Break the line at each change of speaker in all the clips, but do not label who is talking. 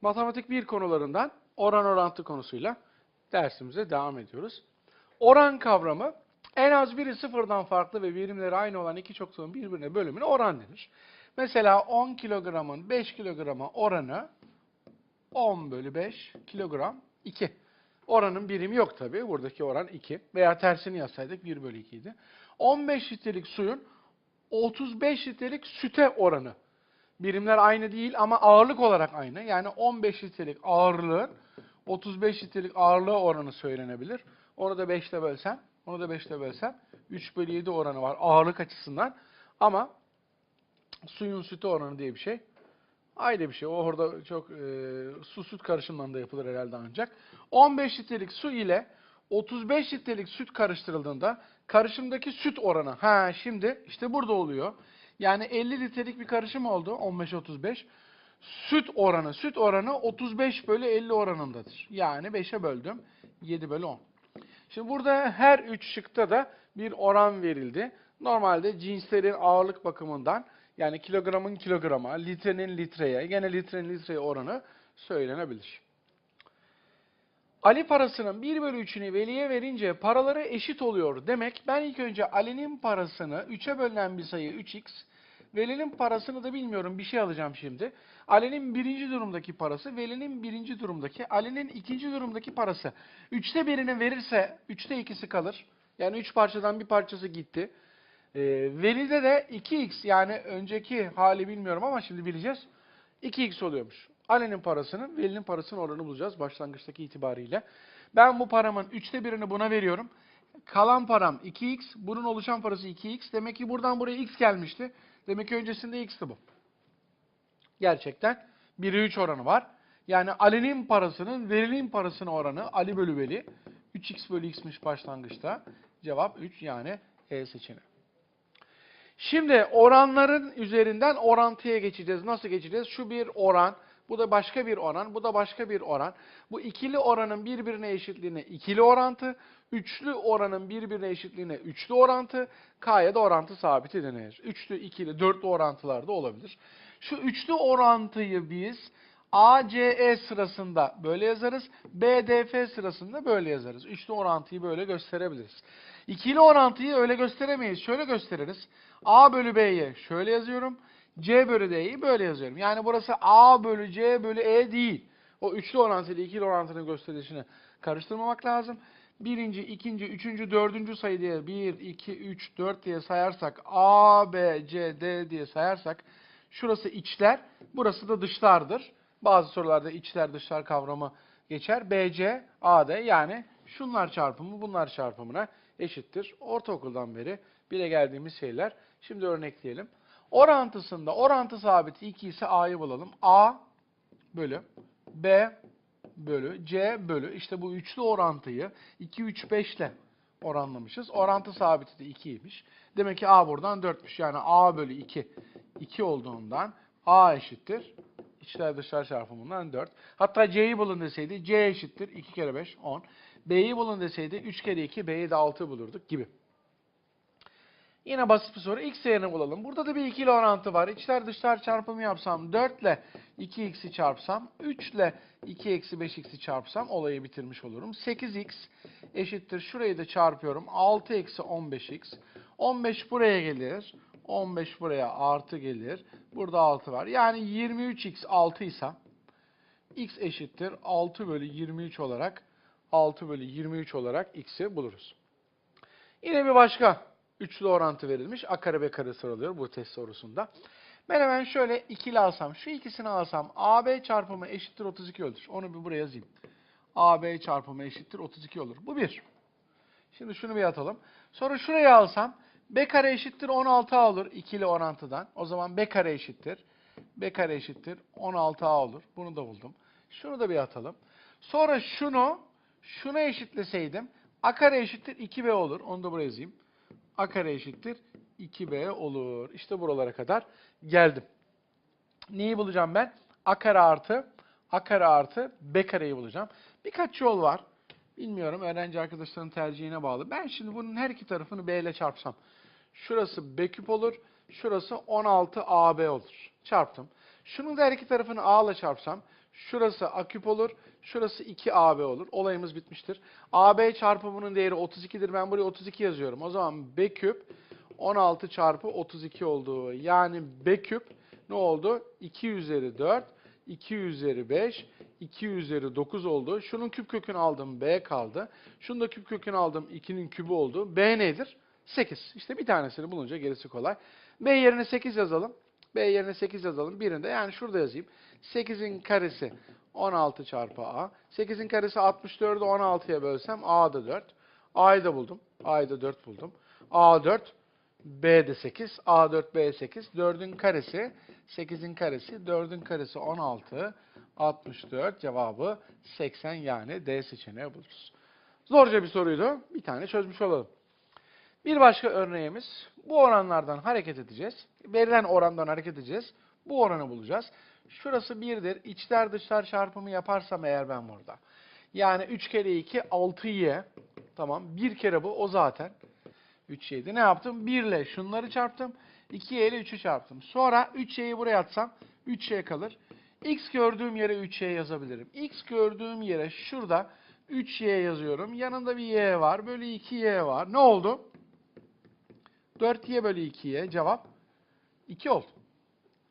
Matematik 1 konularından oran orantı konusuyla dersimize devam ediyoruz. Oran kavramı en az biri sıfırdan farklı ve birimleri aynı olan iki çokluğun birbirine bölümüne oran denir. Mesela 10 kilogramın 5 kilograma oranı 10 bölü 5 kilogram 2. Oranın birimi yok tabii. Buradaki oran 2. Veya tersini yazsaydık 1 bölü 2 idi. 15 litrelik suyun 35 litrelik süte oranı. Birimler aynı değil ama ağırlık olarak aynı. Yani 15 litrelik ağırlığın 35 litrelik ağırlığı oranı söylenebilir. Onu da 5 ile bölsem, onu da 5 ile bölsem 3 bölü 7 oranı var ağırlık açısından. Ama suyun sütü oranı diye bir şey ayrı bir şey. O orada çok e, su süt karışımlarında yapılır herhalde ancak. 15 litrelik su ile 35 litrelik süt karıştırıldığında karışımdaki süt oranı. Ha şimdi işte burada oluyor. Yani 50 litrelik bir karışım oldu 15-35. Süt oranı, süt oranı 35 bölü 50 oranındadır. Yani 5'e böldüm 7 bölü 10. Şimdi burada her üç şıkta da bir oran verildi. Normalde cinslerin ağırlık bakımından yani kilogramın kilograma, litrenin litreye, gene litrenin litreye oranı söylenebilir. Ali parasının 1 bölü 3'ünü veliye verince paraları eşit oluyor demek. Ben ilk önce Ali'nin parasını 3'e bölünen bir sayı 3x, Veli'nin parasını da bilmiyorum bir şey alacağım şimdi. Ali'nin birinci durumdaki parası, Veli'nin birinci durumdaki, Ali'nin ikinci durumdaki parası. Üçte birini verirse üçte ikisi kalır. Yani üç parçadan bir parçası gitti. Ee, Veli'de de 2x yani önceki hali bilmiyorum ama şimdi bileceğiz. 2x oluyormuş. Ali'nin parasının, Veli'nin parasının oranını bulacağız başlangıçtaki itibariyle. Ben bu paramın üçte birini buna veriyorum. Kalan param 2x, bunun oluşan parası 2x. Demek ki buradan buraya x gelmişti. Demek ki öncesinde x'ti bu. Gerçekten 1'e 3 oranı var. Yani Ali'nin parasının Veli'nin parasına oranı Ali bölü Veli 3x bölü x'miş başlangıçta. Cevap 3 yani E seçeneği. Şimdi oranların üzerinden orantıya geçeceğiz. Nasıl geçeceğiz? Şu bir oran, bu da başka bir oran, bu da başka bir oran. Bu ikili oranın birbirine eşitliğine ikili orantı, üçlü oranın birbirine eşitliğine üçlü orantı, K'ya da orantı sabiti denir. Üçlü, ikili, dörtlü orantılar da olabilir. Şu üçlü orantıyı biz ACE sırasında böyle yazarız, BDF sırasında böyle yazarız. Üçlü orantıyı böyle gösterebiliriz. İkili orantıyı öyle gösteremeyiz. Şöyle gösteririz. A bölü B'ye şöyle yazıyorum. C bölü D'yi böyle yazıyorum. Yani burası A bölü C bölü E değil. O üçlü orantıyla ikili orantının gösterişini karıştırmamak lazım. Birinci, ikinci, üçüncü, dördüncü sayı diye 1, 2, 3, 4 diye sayarsak A, B, C, D diye sayarsak şurası içler, burası da dışlardır. Bazı sorularda içler dışlar kavramı geçer. B, C, A, D yani şunlar çarpımı bunlar çarpımına eşittir. Ortaokuldan beri bile geldiğimiz şeyler. Şimdi örnekleyelim. Orantısında orantı sabiti 2 ise A'yı bulalım. A bölü B bölü C bölü işte bu üçlü orantıyı 2, 3, 5 ile oranlamışız. Orantı sabiti de 2'ymiş. Demek ki A buradan 4'müş. Yani A bölü 2 2 olduğundan A eşittir. İçler dışlar çarpımından 4. Hatta C'yi bulun deseydi C eşittir. 2 kere 5 10. B'yi bulun deseydi 3 kere 2 B'yi de 6 bulurduk gibi. Yine basit bir soru. X değerini bulalım. Burada da bir ikili orantı var. İçler dışlar çarpımı yapsam 4 ile 2x'i çarpsam 3 ile 2 eksi 5x'i çarpsam olayı bitirmiş olurum. 8x eşittir. Şurayı da çarpıyorum. 6 eksi 15x. 15 buraya gelir. 15 buraya artı gelir. Burada 6 var. Yani 23x 6 ise x eşittir 6 bölü 23 olarak 6 bölü 23 olarak x'i buluruz. Yine bir başka üçlü orantı verilmiş. A kare B kare soruluyor bu test sorusunda. Ben hemen şöyle ikili alsam, şu ikisini alsam AB çarpımı eşittir 32 olur. Onu bir buraya yazayım. AB çarpımı eşittir 32 olur. Bu bir. Şimdi şunu bir atalım. Sonra şuraya alsam B kare eşittir 16A olur ikili orantıdan. O zaman B kare eşittir. B kare eşittir 16A olur. Bunu da buldum. Şunu da bir atalım. Sonra şunu şuna eşitleseydim A kare eşittir 2B olur. Onu da buraya yazayım. A kare eşittir 2B olur. İşte buralara kadar geldim. Neyi bulacağım ben? A kare artı A kare artı B kareyi bulacağım. Birkaç yol var. Bilmiyorum öğrenci arkadaşların tercihine bağlı. Ben şimdi bunun her iki tarafını B ile çarpsam. Şurası B küp olur. Şurası 16AB olur. Çarptım. Şunun da her iki tarafını A ile çarpsam. Şurası A küp olur. Şurası 2AB olur. Olayımız bitmiştir. AB çarpımının değeri 32'dir. Ben buraya 32 yazıyorum. O zaman B küp 16 çarpı 32 oldu. Yani B küp ne oldu? 2 üzeri 4, 2 üzeri 5, 2 üzeri 9 oldu. Şunun küp kökünü aldım B kaldı. Şunu da küp kökünü aldım 2'nin kübü oldu. B nedir? 8. İşte bir tanesini bulunca gerisi kolay. B yerine 8 yazalım. B yerine 8 yazalım. Birinde yani şurada yazayım. 8'in karesi 16 çarpı A. 8'in karesi 64'ü 16'ya bölsem A da 4. A'yı da buldum. A'yı da 4 buldum. A 4, B de 8. A 4, B 8. 4'ün karesi 8'in karesi. 4'ün karesi 16. 64 cevabı 80 yani D seçeneği buluruz. Zorca bir soruydu. Bir tane çözmüş olalım. Bir başka örneğimiz bu oranlardan hareket edeceğiz. Verilen orandan hareket edeceğiz. Bu oranı bulacağız. Şurası 1'dir. İçler dışlar çarpımı yaparsam eğer ben burada. Yani 3 kere 2 6y. Tamam. Bir kere bu o zaten. 3 y'di. Ne yaptım? 1 ile şunları çarptım. 2y ile 3'ü çarptım. Sonra 3y'yi buraya atsam 3y kalır. X gördüğüm yere 3y yazabilirim. X gördüğüm yere şurada 3y yazıyorum. Yanında bir y var. Bölü 2y var. Ne oldu? 4y bölü 2y cevap 2 oldu.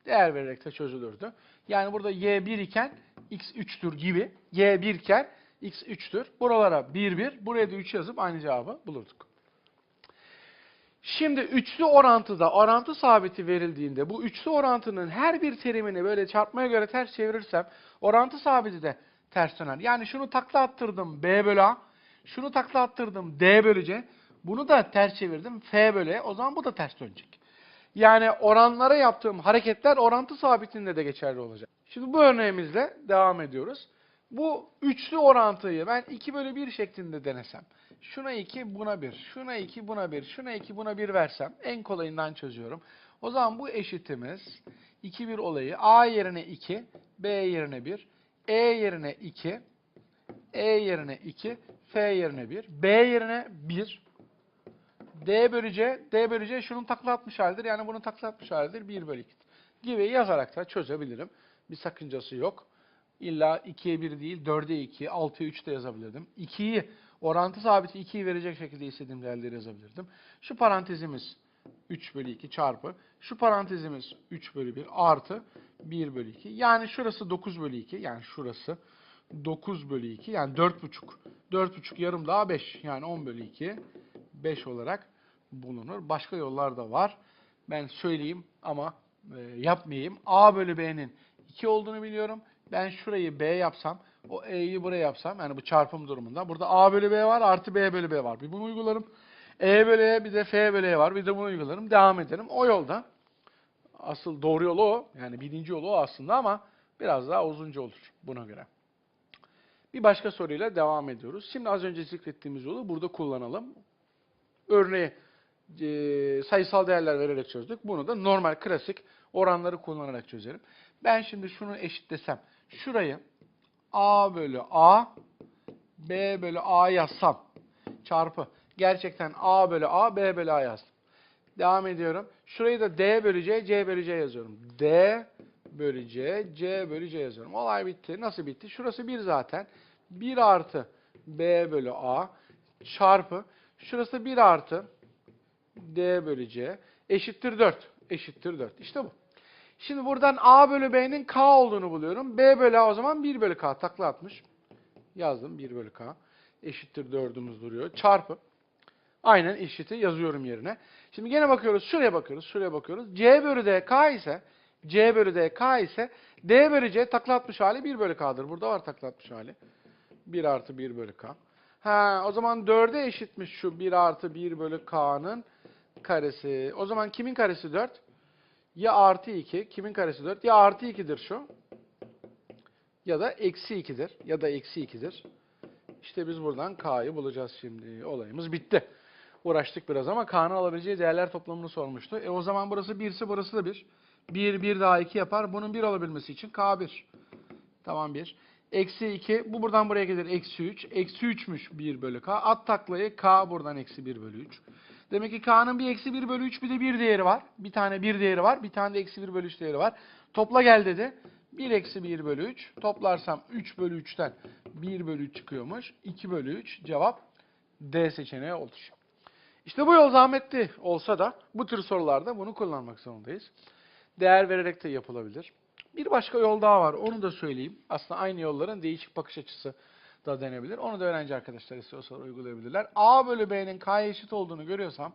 Değer vererek de çözülürdü. Yani burada y 1 iken x 3'tür gibi. y 1 iken x 3'tür. Buralara 1 1, buraya da 3 yazıp aynı cevabı bulurduk. Şimdi üçlü orantıda orantı sabiti verildiğinde bu üçlü orantının her bir terimini böyle çarpmaya göre ters çevirirsem orantı sabiti de ters döner. Yani şunu takla attırdım B bölü A, şunu takla attırdım D bölü C, bunu da ters çevirdim F bölü E, o zaman bu da ters dönecek. Yani oranlara yaptığım hareketler orantı sabitinde de geçerli olacak. Şimdi bu örneğimizle devam ediyoruz. Bu üçlü orantıyı ben 2 bölü 1 şeklinde denesem, şuna 2, buna 1, şuna 2, buna 1, şuna 2, buna 1 versem en kolayından çözüyorum. O zaman bu eşitimiz 2, 1 olayı A yerine 2, B yerine 1, E yerine 2, E yerine 2, F yerine 1, B yerine 1, D bölü C, D bölü C şunun takla atmış halidir. Yani bunun takla atmış halidir. 1 bölü 2 gibi yazarak da çözebilirim. Bir sakıncası yok. İlla 2'ye 1 değil, 4'e 2, 6'ya 3 de yazabilirdim. 2'yi, orantı sabiti 2'yi verecek şekilde istediğim değerleri yazabilirdim. Şu parantezimiz 3 bölü 2 çarpı, şu parantezimiz 3 bölü 1 artı 1 bölü 2. Yani şurası 9 bölü 2, yani şurası 9 bölü 2, yani 4,5. 4,5 yarım daha 5, yani 10 bölü 2, 5 olarak bulunur. Başka yollar da var. Ben söyleyeyim ama e, yapmayayım. A bölü B'nin 2 olduğunu biliyorum. Ben şurayı B yapsam, o E'yi buraya yapsam, yani bu çarpım durumunda. Burada A bölü B var, artı B bölü B var. Bir bunu uygularım. E bölü E, bir de F bölü E var. Bir de bunu uygularım. Devam ederim. O yolda. Asıl doğru yolu o. Yani birinci yolu o aslında ama biraz daha uzunca olur buna göre. Bir başka soruyla devam ediyoruz. Şimdi az önce zikrettiğimiz yolu burada kullanalım. Örneği e, sayısal değerler vererek çözdük. Bunu da normal, klasik oranları kullanarak çözerim. Ben şimdi şunu eşitlesem, şurayı A bölü A, B bölü A yazsam, çarpı, gerçekten A bölü A, B bölü A yazdım. Devam ediyorum. Şurayı da D bölü C, C bölü C yazıyorum. D bölü C, C bölü C yazıyorum. Olay bitti. Nasıl bitti? Şurası 1 zaten. 1 artı B bölü A çarpı, şurası 1 artı D bölü C eşittir 4. Eşittir 4. İşte bu. Şimdi buradan A bölü B'nin K olduğunu buluyorum. B bölü A o zaman 1 bölü K takla atmış. Yazdım 1 bölü K. Eşittir 4'ümüz duruyor. Çarpı. Aynen eşiti yazıyorum yerine. Şimdi gene bakıyoruz. Şuraya bakıyoruz. Şuraya bakıyoruz. C bölü D K ise C bölü D K ise D bölü C takla atmış hali 1 bölü K'dır. Burada var takla atmış hali. 1 artı 1 bölü K. Ha, o zaman 4'e eşitmiş şu 1 artı 1 bölü K'nın karesi. O zaman kimin karesi 4? Ya artı 2, kimin karesi 4? Ya artı 2'dir şu. Ya da eksi 2'dir. Ya da eksi 2'dir. İşte biz buradan K'yı bulacağız şimdi. Olayımız bitti. Uğraştık biraz ama K'nın alabileceği değerler toplamını sormuştu. E o zaman burası 1 ise burası da 1. 1, 1 daha 2 yapar. Bunun 1 alabilmesi için K 1. Tamam 1. Eksi 2. Bu buradan buraya gelir. Eksi 3. Eksi 3'müş 1 bölü K. At taklayı K buradan eksi 1 bölü 3. Demek ki K'nın bir eksi 1 bölü 3 bir de 1 değeri var. Bir tane 1 değeri var. Bir tane de eksi 1 bölü 3 değeri var. Topla gel dedi. 1 eksi 1 bölü 3. Toplarsam 3 bölü 3'ten 1 bölü 3 çıkıyormuş. 2 bölü 3 cevap D seçeneği oluşuyor. İşte bu yol zahmetli olsa da bu tür sorularda bunu kullanmak zorundayız. Değer vererek de yapılabilir. Bir başka yol daha var. Onu da söyleyeyim. Aslında aynı yolların değişik bakış açısı da denebilir. Onu da öğrenci arkadaşlar istiyorsalar uygulayabilirler. A bölü B'nin K'ya eşit olduğunu görüyorsam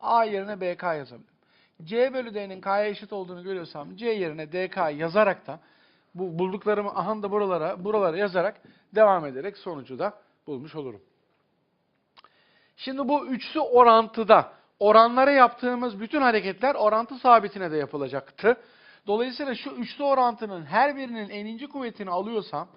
A yerine BK yazabilirim. C bölü D'nin K'ya eşit olduğunu görüyorsam C yerine DK yazarak da bu bulduklarımı aha da buralara, buralara yazarak devam ederek sonucu da bulmuş olurum. Şimdi bu üçlü orantıda oranlara yaptığımız bütün hareketler orantı sabitine de yapılacaktı. Dolayısıyla şu üçlü orantının her birinin eninci kuvvetini alıyorsam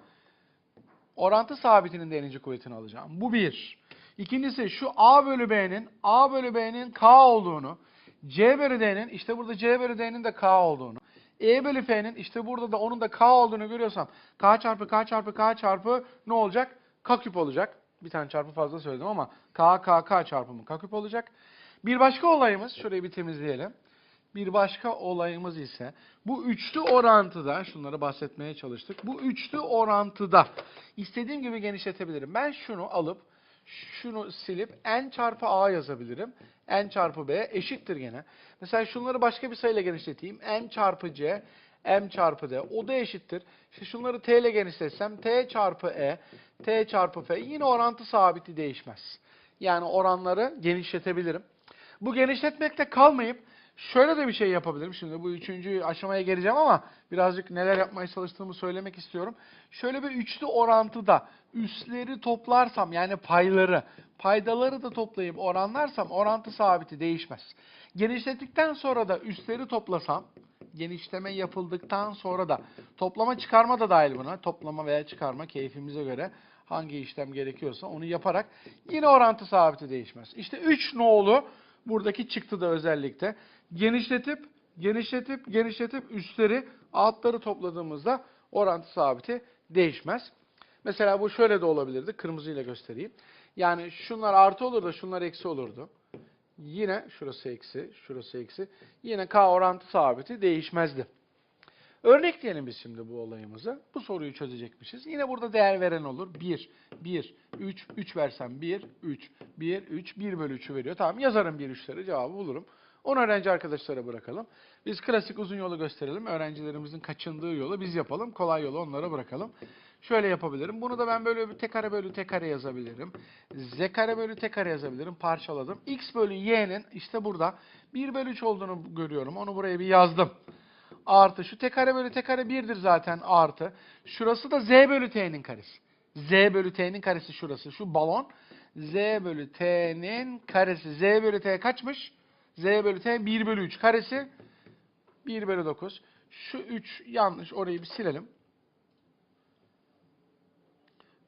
orantı sabitinin de eninci kuvvetini alacağım. Bu bir. İkincisi şu A bölü B'nin A bölü B'nin K olduğunu, C bölü D'nin işte burada C bölü D'nin de K olduğunu, E bölü F'nin işte burada da onun da K olduğunu görüyorsam K çarpı K çarpı K çarpı ne olacak? K küp olacak. Bir tane çarpı fazla söyledim ama K K K çarpımı K küp olacak. Bir başka olayımız, şurayı bir temizleyelim. Bir başka olayımız ise bu üçlü orantıda, şunları bahsetmeye çalıştık. Bu üçlü orantıda istediğim gibi genişletebilirim. Ben şunu alıp şunu silip n çarpı a yazabilirim. n çarpı b eşittir gene. Mesela şunları başka bir sayıyla genişleteyim. n çarpı c, m çarpı d. O da eşittir. İşte şunları t ile genişletsem t çarpı e, t çarpı f. Yine orantı sabiti değişmez. Yani oranları genişletebilirim. Bu genişletmekte kalmayıp şöyle de bir şey yapabilirim. Şimdi bu üçüncü aşamaya geleceğim ama birazcık neler yapmaya çalıştığımı söylemek istiyorum. Şöyle bir üçlü orantıda üstleri toplarsam yani payları, paydaları da toplayıp oranlarsam orantı sabiti değişmez. Genişlettikten sonra da üstleri toplasam, genişleme yapıldıktan sonra da toplama çıkarma da dahil buna. Toplama veya çıkarma keyfimize göre hangi işlem gerekiyorsa onu yaparak yine orantı sabiti değişmez. İşte 3 nolu buradaki çıktı da özellikle genişletip genişletip genişletip üstleri altları topladığımızda orantı sabiti değişmez. Mesela bu şöyle de olabilirdi. Kırmızıyla göstereyim. Yani şunlar artı olur da şunlar eksi olurdu. Yine şurası eksi, şurası eksi. Yine K orantı sabiti değişmezdi. Örnekleyelim biz şimdi bu olayımızı. Bu soruyu çözecekmişiz. Yine burada değer veren olur. 1, 1, 3, 3 versem 1, 3, 1, 3, 1 bölü 3'ü veriyor. Tamam yazarım 1, 3'leri cevabı bulurum. Onu öğrenci arkadaşlara bırakalım. Biz klasik uzun yolu gösterelim. Öğrencilerimizin kaçındığı yolu biz yapalım. Kolay yolu onlara bırakalım. Şöyle yapabilirim. Bunu da ben böyle tek kare bölü tek kare yazabilirim. Z kare bölü tek kare yazabilirim. Parçaladım. X bölü Y'nin işte burada 1 bölü 3 olduğunu görüyorum. Onu buraya bir yazdım. Artı şu t kare bölü t kare 1'dir zaten artı. Şurası da z bölü t'nin karesi. z bölü t'nin karesi şurası. Şu balon z bölü t'nin karesi. z bölü t kaçmış? z bölü t 1 bölü 3 karesi 1 bölü 9. Şu 3 yanlış. Orayı bir silelim.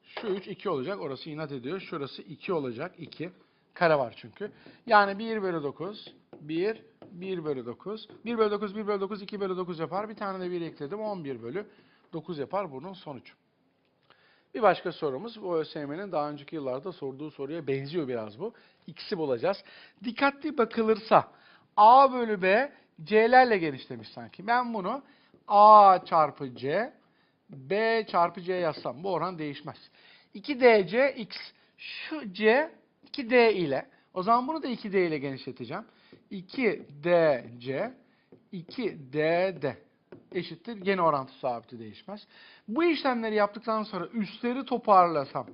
Şu 3 2 olacak. Orası inat ediyor. Şurası 2 olacak. 2. Kare var çünkü. Yani 1 bölü 9. 1, 1 bölü 9. 1 bölü 9, 1 bölü 9, 2 bölü 9 yapar. Bir tane de 1 ekledim. 11 bölü 9 yapar bunun sonucu. Bir başka sorumuz bu ÖSYM'nin daha önceki yıllarda sorduğu soruya benziyor biraz bu. X'i bulacağız. Dikkatli bakılırsa A bölü B C'lerle genişlemiş sanki. Ben bunu A çarpı C B çarpı C yazsam bu oran değişmez. 2DC X şu C 2D ile o zaman bunu da 2D ile genişleteceğim. 2DC 2DD eşittir. Gene orantı sabiti değişmez. Bu işlemleri yaptıktan sonra üstleri toparlasam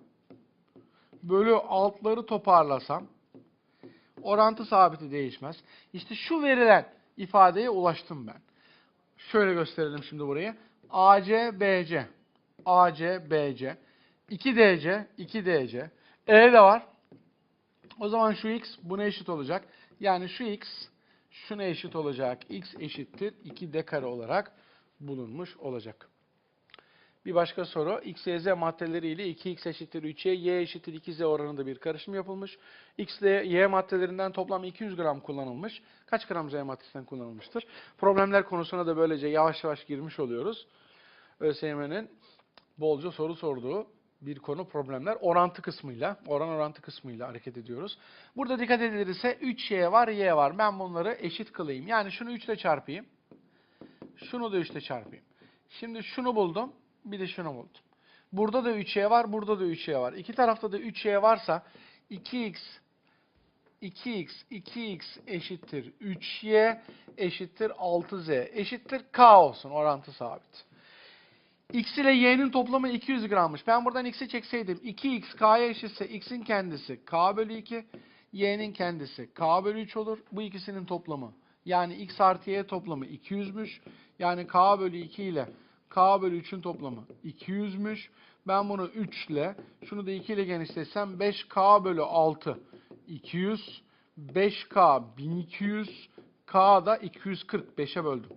bölü altları toparlasam orantı sabiti değişmez. İşte şu verilen ifadeye ulaştım ben. Şöyle gösterelim şimdi burayı. AC, BC. AC, BC. 2DC, 2DC. E de var. O zaman şu x buna eşit olacak. Yani şu x şuna eşit olacak. x eşittir 2d kare olarak bulunmuş olacak. Bir başka soru. X, Y, Z maddeleri ile 2x eşittir 3y, y eşittir 2z oranında bir karışım yapılmış. X ile Y maddelerinden toplam 200 gram kullanılmış. Kaç gram Z maddesinden kullanılmıştır? Problemler konusuna da böylece yavaş yavaş girmiş oluyoruz. ÖSYM'nin bolca soru sorduğu bir konu problemler orantı kısmıyla, oran orantı kısmıyla hareket ediyoruz. Burada dikkat edilirse 3y var, y var. Ben bunları eşit kılayım. Yani şunu 3 ile çarpayım. Şunu da 3 ile çarpayım. Şimdi şunu buldum. Bir de şunu buldum. Burada da 3y var, burada da 3y var. İki tarafta da 3y varsa 2x 2x 2x eşittir 3y eşittir 6z eşittir k olsun orantı sabit. X ile y'nin toplamı 200 grammış. Ben buradan x'i çekseydim 2x k'ya eşitse x'in kendisi k bölü 2, y'nin kendisi k bölü 3 olur. Bu ikisinin toplamı yani x artı y toplamı 200'müş. Yani k bölü 2 ile k bölü 3'ün toplamı 200'müş. Ben bunu 3 ile şunu da 2 ile genişletsem 5k bölü 6 200 5k 1200 k da 240 5'e böldüm.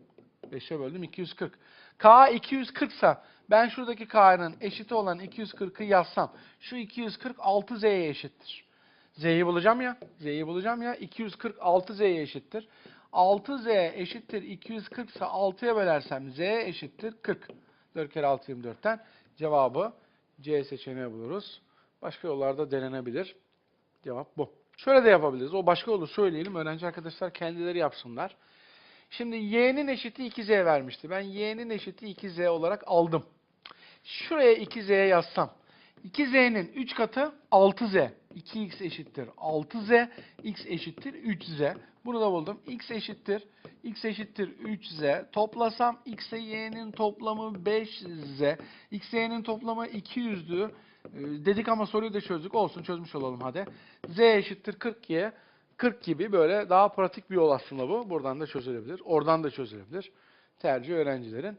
5'e böldüm 240. K 240 sa ben şuradaki K'nın eşiti olan 240'ı yazsam şu 240 6Z'ye eşittir. Z'yi bulacağım ya. Z'yi bulacağım ya. 240 Z'ye eşittir. 6Z eşittir 240 ise 6'ya bölersem Z eşittir 40. 4 kere 6 24'ten cevabı C seçeneği buluruz. Başka yollarda denenebilir. Cevap bu. Şöyle de yapabiliriz. O başka yolu söyleyelim. Öğrenci arkadaşlar kendileri yapsınlar. Şimdi y'nin eşiti 2z vermişti. Ben y'nin eşiti 2z olarak aldım. Şuraya 2z yazsam. 2z'nin 3 katı 6z. 2x eşittir 6z. x eşittir 3z. Bunu da buldum. x eşittir. x eşittir 3z. Toplasam x ile y'nin toplamı 5z. x ile y'nin toplamı 200'dü. Ee, Dedik ama soruyu da çözdük. Olsun çözmüş olalım hadi. z eşittir 40y. 40 gibi böyle daha pratik bir yol aslında bu. Buradan da çözülebilir. Oradan da çözülebilir. Tercih öğrencilerin.